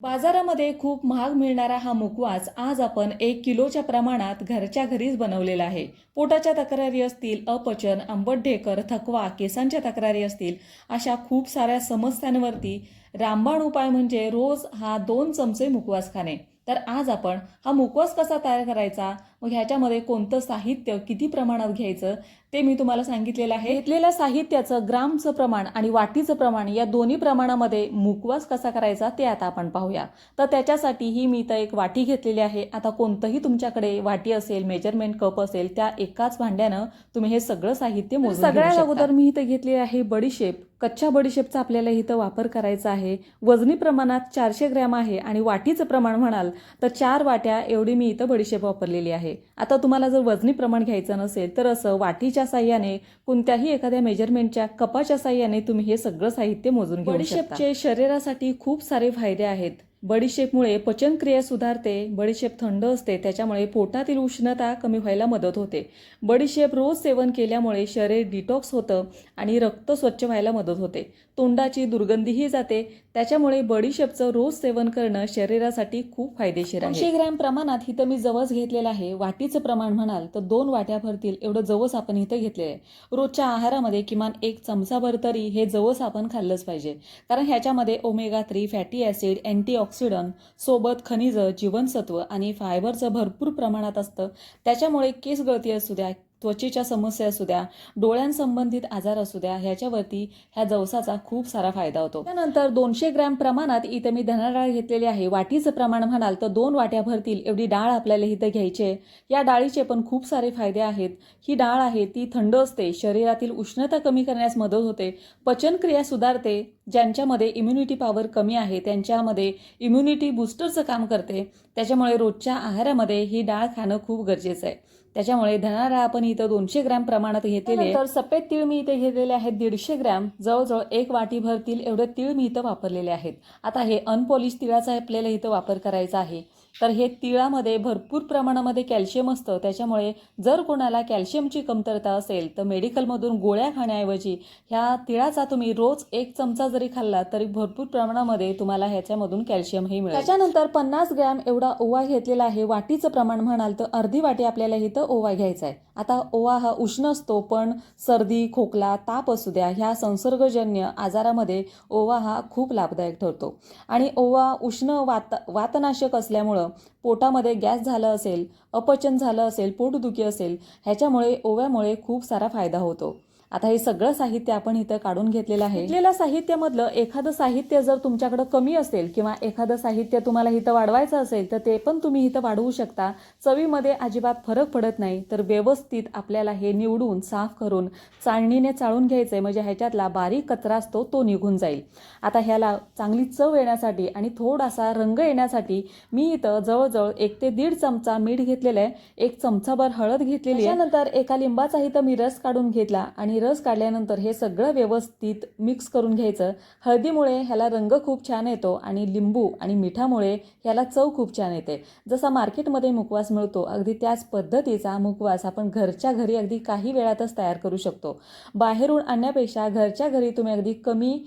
बाजारामध्ये खूप महाग मिळणारा हा मुकवास आज आपण एक किलोच्या प्रमाणात घरच्या घरीच बनवलेला आहे. पोटाच्या तक्रारी असतील अपचन आंबट ढेकर थकवा केसांच्या तक्रारी असतील अशा खूप साऱ्या समस्यांवरती रामबाण उपाय म्हणजे रोज हा दोन चमचे मुकवास खाणे. तर आज आपण हा मुकवास कसा तयार करायचा? मग ह्याच्यामध्ये कोणतं साहित्य किती प्रमाणात घ्यायचं ते मी तुम्हाला सांगितलेलं आहे. घेतलेल्या साहित्याचं ग्रामचं प्रमाण आणि वाटीचं प्रमाण या दोन्ही प्रमाणामध्ये मुकवास कसा करायचा ते आता आपण पाहूया. तर त्याच्यासाठी ही मी तर एक वाटी घेतलेली आहे. आता कोणतंही तुमच्याकडे वाटी असेल मेजरमेंट कप असेल त्या एकाच भांड्यानं तुम्ही हे सगळं साहित्य मोजून शकता. अगोदर मी इथं घेतलेली आहे बडीशेप कच्च्या बडीशेपचा आपल्याला इथं वापर करायचा आहे. वजनी प्रमाणात चारशे ग्रॅम आहे आणि वाटीचं प्रमाण म्हणाल तर चार वाट्या एवढी मी इथं बडीशेप वापरलेली आहे. आता तुम्हाला जर वजनी प्रमाण घ्यायचं नसेल तर असं वाटीच्या साह्याने कोणत्याही एखाद्या मेजरमेंटच्या कपाच्या साह्याने तुम्ही हे सगळं साहित्य मोजून घेऊ बडीशेपचे शरीरासाठी खूप सारे फायदे आहेत. बडीशेपमुळे पचनक्रिया सुधारते बडीशेप थंड असते त्याच्यामुळे पोटातील उष्णता कमी व्हायला मदत होते. बडीशेप रोज सेवन केल्यामुळे शरीर डिटॉक्स होतं आणि रक्त स्वच्छ व्हायला मदत होते. तोंडाची दुर्गंधीही जाते त्याच्यामुळे बडीशेपचं रोज सेवन करणं शरीरासाठी खूप फायदेशीर आहे. दोनशे ग्रॅम प्रमाणात इथं मी जवस घेतलेलं आहे. वाटीचं प्रमाण म्हणाल तर दोन वाट्या भरतील. एवढं जवस आपण इथं घेतलेलं आहे. रोजच्या आहारामध्ये किमान एक चमचाभर तरी हे जवस आपण खाल्लंच पाहिजे. कारण ह्याच्यामध्ये omega three fatty acid antioxidant सोबत खनिज जीवनसत्व आणि फायबरचं भरपूर प्रमाणात असतं. त्याच्यामुळे केस गळती असू द्या त्वचेच्या समस्या असू द्या डोळ्यांसंबंधित आजार असू द्या ह्याच्यावरती ह्या जवसाचा खूप सारा फायदा होतो. त्यानंतर दोनशे ग्रॅम प्रमाणात इथे मी धना डाळ घेतलेली आहे. वाटीचं प्रमाण म्हणाल तर दोन वाट्या भरतील. एवढी डाळ आपल्याला इथं घ्यायची आहे. या डाळीचे पण खूप सारे फायदे आहेत. ही डाळ आहे ती थंड असते शरीरातील उष्णता कमी करण्यास मदत होते पचनक्रिया सुधारते ज्यांच्यामध्ये इम्युनिटी पॉवर कमी आहे त्यांच्यामध्ये इम्युनिटी बूस्टरचं काम करते. त्याच्यामुळे रोजच्या आहारामध्ये ही डाळ खाणं खूप गरजेचं आहे. त्याच्यामुळे धना डाळ आपण इथं दोनशे ग्रॅम प्रमाणात घेतलेली तर सफेद तीळ मी इथे घेतलेले आहेत दीडशे ग्रॅम. जवळजवळ एक वाटी भरतील एवढे तीळ मी इथं वापरलेले आहेत. आता हे अनपॉलिश तिळाचा आपल्याला इथं वापर करायचा आहे. तर हे तिळामध्ये भरपूर प्रमाणामध्ये कॅल्शियम असतं. त्याच्यामुळे जर कोणाला कॅल्शियमची कमतरता असेल तर मेडिकलमधून गोळ्या खाण्याऐवजी ह्या तिळाचा तुम्ही रोज एक चमचा जरी खाल्ला तरी भरपूर प्रमाणामध्ये तुम्हाला ह्याच्यामधून कॅल्शियमही मिळेल. त्याच्यानंतर पन्नास ग्रॅम एवढा ओवा घेतलेला आहे. वाटीचं प्रमाण म्हणाल तर अर्धी वाटी आपल्याला इथं ओवा घ्यायचा आहे आता ओवा हा उष्ण असतो पण सर्दी खोकला ताप असू द्या ह्या संसर्गजन्य आजारामध्ये ओवा हा खूप लाभदायक ठरतो. आणि ओवा उष्ण वात वातनाशक असल्यामुळं पोटामध्ये गॅस झालं असेल अपचन झालं असेल पोटदुखी असेल ह्याच्यामुळे ओव्यामुळे खूप सारा फायदा होतो. आता हे सगळं साहित्य आपण इथं काढून घेतलेलं आहे. घेतलेल्या साहित्यामधलं एखादं साहित्य जर तुमच्याकडं कमी असेल किंवा एखादं साहित्य तुम्हाला इथं वाढवायचं असेल तर ते पण तुम्ही इथं वाढवू शकता. चवीमध्ये अजिबात फरक पडत नाही. तर व्यवस्थित आपल्याला हे निवडून साफ करून चाळणीने चाळून घ्यायचं आहे म्हणजे ह्याच्यातला बारीक कचरा असतो तो निघून जाईल. आता ह्याला चांगली चव येण्यासाठी आणि थोडासा रंग येण्यासाठी मी इथं जवळजवळ एक ते दीड चमचा मीठ घेतलेलं आहे. एक चमचाभर हळद घेतलेली आहे. त्यानंतर एका लिंबाचा इथं मी रस काढून घेतला आणि रस काढल्यानंतर हे सगळं व्यवस्थित मिक्स करून घ्यायचं. हळदीमुळे ह्याला रंग खूप छान येतो आणि लिंबू आणि मिठामुळे ह्याला चव खूप छान येते. जसा मार्केटमध्ये मुकवास मिळतो अगदी त्याच पद्धतीचा मुकवास आपण घरच्या घरी अगदी काही वेळातच तयार करू शकतो. बाहेरून आणण्यापेक्षा घरच्या घरी तुम्ही अगदी कमी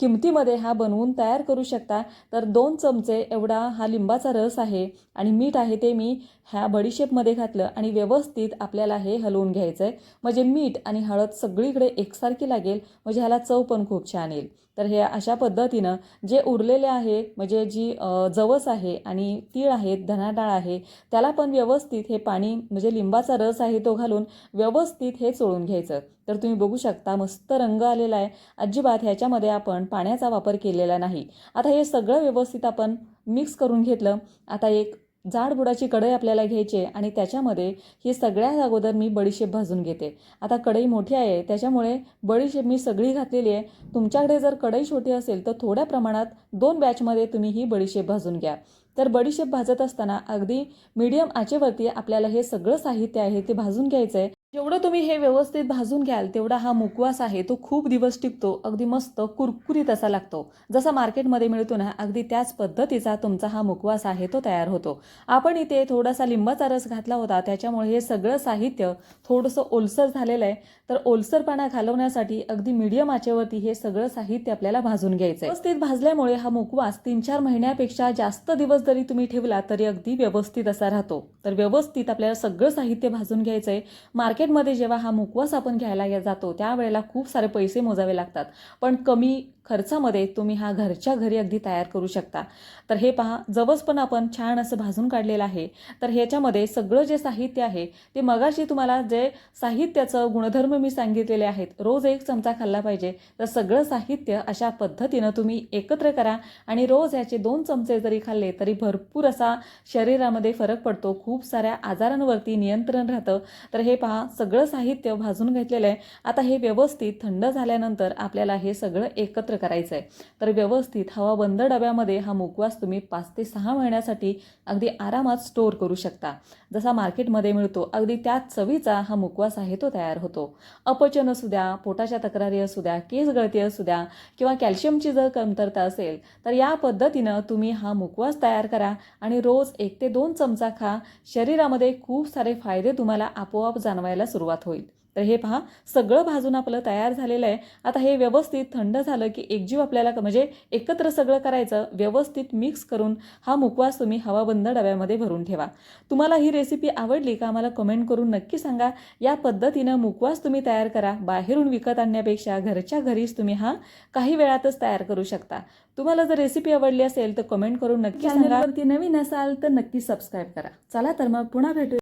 किमतीमध्ये हा बनवून तयार करू शकता. तर दोन चमचे एवढा हा लिंबाचा रस आहे आणि मीठ आहे ते मी ह्या बडीशेपमध्ये घातलं आणि व्यवस्थित आपल्याला हे हलवून घ्यायचं आहे म्हणजे मीठ आणि हळद सगळीकडे एकसारखी लागेल म्हणजे ह्याला चव पण खूप छान येईल. तर हे अशा पद्धतीनं जे उरलेले आहे म्हणजे जी जवस आहे आणि तीळ आहेत धनाडाळ आहे त्याला पण व्यवस्थित हे पाणी म्हणजे लिंबाचा रस आहे तो घालून व्यवस्थित हे चोळून घ्यायचं. तर तुम्ही बघू शकता मस्त रंग आलेला आहे. अजिबात ह्याच्यामध्ये आपण पाण्याचा वापर केलेला नाही. आता हे सगळं व्यवस्थित आपण मिक्स करून घेतलं. आता एक जाड बुडाची कढई आपल्याला घ्यायची आहे आणि त्याच्यामध्ये ही सगळ्यात अगोदर मी बडीशेप भाजून घेते. आता कढई मोठी आहे त्याच्यामुळे बडीशेप मी सगळी घातलेली आहे. तुमच्याकडे जर कढई छोटी असेल तर थोड्या प्रमाणात दोन बॅचमध्ये तुम्ही ही बडीशेप भाजून घ्या. तर बडीशेप भाजत असताना अगदी मीडियम आचेवरती आपल्याला हे सगळं साहित्य आहे ते भाजून घ्यायचं आहे जेवढं तुम्ही हे व्यवस्थित भाजून घ्याल तेवढा हा मुकवास आहे तो खूप दिवस टिकतो अगदी मस्त कुरकुरीत असा लागतो. जसा मार्केटमध्ये मिळतो ना अगदी त्याच पद्धतीचा तुमचा हा मुकवास आहे तो तयार होतो. आपण इथे थोडासा लिंबाचा रस घातला होता त्याच्यामुळे हे सगळं साहित्य थोडंसं ओलसर झालेलं आहे. तर ओलसरपणा घालवण्यासाठी अगदी मीडियम आचेवरती हे सगळं साहित्य आपल्याला भाजून घ्यायचं आहे व्यवस्थित भाजल्यामुळे हा मुकवास तीन चार महिन्यापेक्षा जास्त दिवस जरी तुम्ही ठेवला तरी अगदी व्यवस्थित असा राहतो. तर व्यवस्थित आपल्याला सगळं साहित्य भाजून घ्यायचं आहे मार्केट मार्केटमध्ये जेव्हा हा मुकवास आपण घ्यायला जातो त्यावेळेला खूप सारे पैसे मोजावे लागतात. पण कमी खर्चामध्ये तुम्ही हा घरच्या घरी अगदी तयार करू शकता. तर हे पहा जवस पण आपण छान असं भाजून काढलेलं आहे. तर ह्याच्यामध्ये सगळं जे साहित्य आहे ते मगाशी तुम्हाला जे साहित्याचं गुणधर्म मी सांगितलेले आहेत रोज एक चमचा खाल्ला पाहिजे. तर सगळं साहित्य अशा पद्धतीनं तुम्ही एकत्र करा आणि रोज ह्याचे दोन चमचे जरी खाल्ले तरी भरपूर असा शरीरामध्ये फरक पडतो. खूप साऱ्या आजारांवरती नियंत्रण राहतं. तर हे पहा सगळं साहित्य भाजून घेतलेलं आहे. आता हे व्यवस्थित थंड झाल्यानंतर आपल्याला हे सगळं एकत्र करायचं आहे तर व्यवस्थित हवा बंद डब्यामध्ये हा मुकवास तुम्ही पाच ते सहा महिन्यासाठी अगदी आरामात स्टोअर करू शकता. जसा मार्केटमध्ये मिळतो अगदी त्याच चवीचा हा मुकवास आहे तो तयार होतो. अपचन असू द्या पोटाच्या तक्रारी असू द्या केस गळती असू द्या किंवा कॅल्शियमची जर कमतरता असेल तर या पद्धतीनं तुम्ही हा मुकवास तयार करा आणि रोज एक ते दोन चमचा खा. शरीरामध्ये खूप सारे फायदे तुम्हाला आपोआप जाणवायला सुरुवात होईल. तर हे पहा सगळं भाजून आपलं तयार झालेलं आहे. आता हे व्यवस्थित थंड झालं की एकजीव आपल्याला म्हणजे एकत्र सगळं करायचं व्यवस्थित मिक्स करून हा मुकवास तुम्ही हवाबंद डब्यामध्ये भरून ठेवा. तुम्हाला ही रेसिपी आवडली का आम्हाला कमेंट करून नक्की सांगा. या पद्धतीनं मुकवास तुम्ही तयार करा. बाहेरून विकत आणण्यापेक्षा घरच्या घरीच तुम्ही हा काही वेळातच तयार करू शकता. तुम्हाला जर रेसिपी आवडली असेल तर कमेंट करून नक्की सांगा. नवीन असाल तर नक्की सबस्क्राईब करा. चला तर मग पुन्हा भेटू.